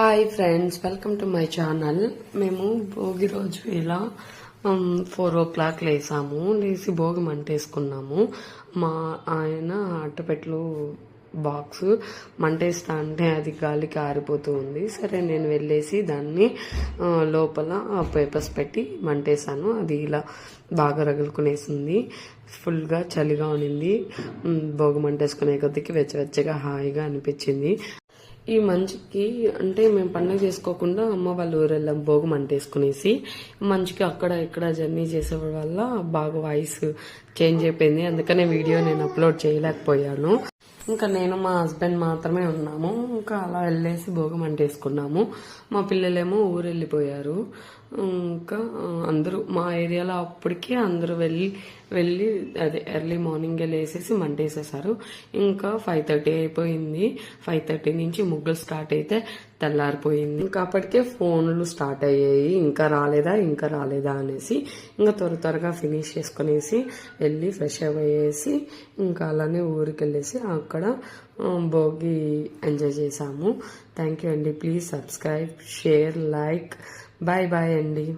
Hi friends welcome to my channel మేము భోగి రోజు ఇలా ఫోర్ ఓ క్లాక్ లేసాము. లేచి భోగి మంటేసుకున్నాము. మా ఆయన అట్టపెట్లు బాక్స్ మంటేస్తా అంటే అది గాలికి ఆరిపోతూ ఉంది. సరే నేను వెళ్ళేసి దాన్ని లోపల పేపర్స్ పెట్టి మంటేశాను. అది ఇలా బాగా రగులుకునేసింది. ఫుల్గా చలిగా ఉన్నింది భోగి మంటేసుకునే కొద్దికి వెచ్చవెచ్చగా హాయిగా అనిపించింది. ఈ మంచికి అంటే మేము పండుగ చేసుకోకుండా అమ్మ వాళ్ళ ఊరు వెళ్ళాం భోగం అంటేసుకునేసి. మంచుకి అక్కడ ఇక్కడ జర్నీ చేసే వల్ల బాగా వాయిస్ చేంజ్ అయిపోయింది. అందుకనే వీడియో నేను అప్లోడ్ చేయలేకపోయాను. ఇంకా నేను మా హస్బెండ్ మాత్రమే ఉన్నాము. ఇంకా అలా వెళ్ళేసి భోగం అంటేసుకున్నాము. మా పిల్లలేమో ఊరు వెళ్ళిపోయారు ఇంకా అందరూ మా ఏరియాలో అప్పటికే అందరూ వెళ్ళి వెళ్ళి అదే ఎర్లీ మార్నింగే లేసేసి మంటేసేసారు ఇంకా ఫైవ్ థర్టీ అయిపోయింది. ఫైవ్ థర్టీ నుంచి ముగ్గులు స్టార్ట్ అయితే తెల్లారిపోయింది. ఇంకా అప్పటికే ఫోన్లు స్టార్ట్ అయ్యాయి. ఇంకా రాలేదా? ఇంకా రాలేదా అనేసి ఇంకా త్వర త్వరగా ఫినిష్ చేసుకునేసి వెళ్ళి ఫ్రెష్ అయ్యేసి ఇంకా అలానే ఊరికి వెళ్ళేసి అక్కడ భోగి ఎంజాయ్ చేసాము. థ్యాంక్ యూ అండి. Please subscribe share like bye bye అండి.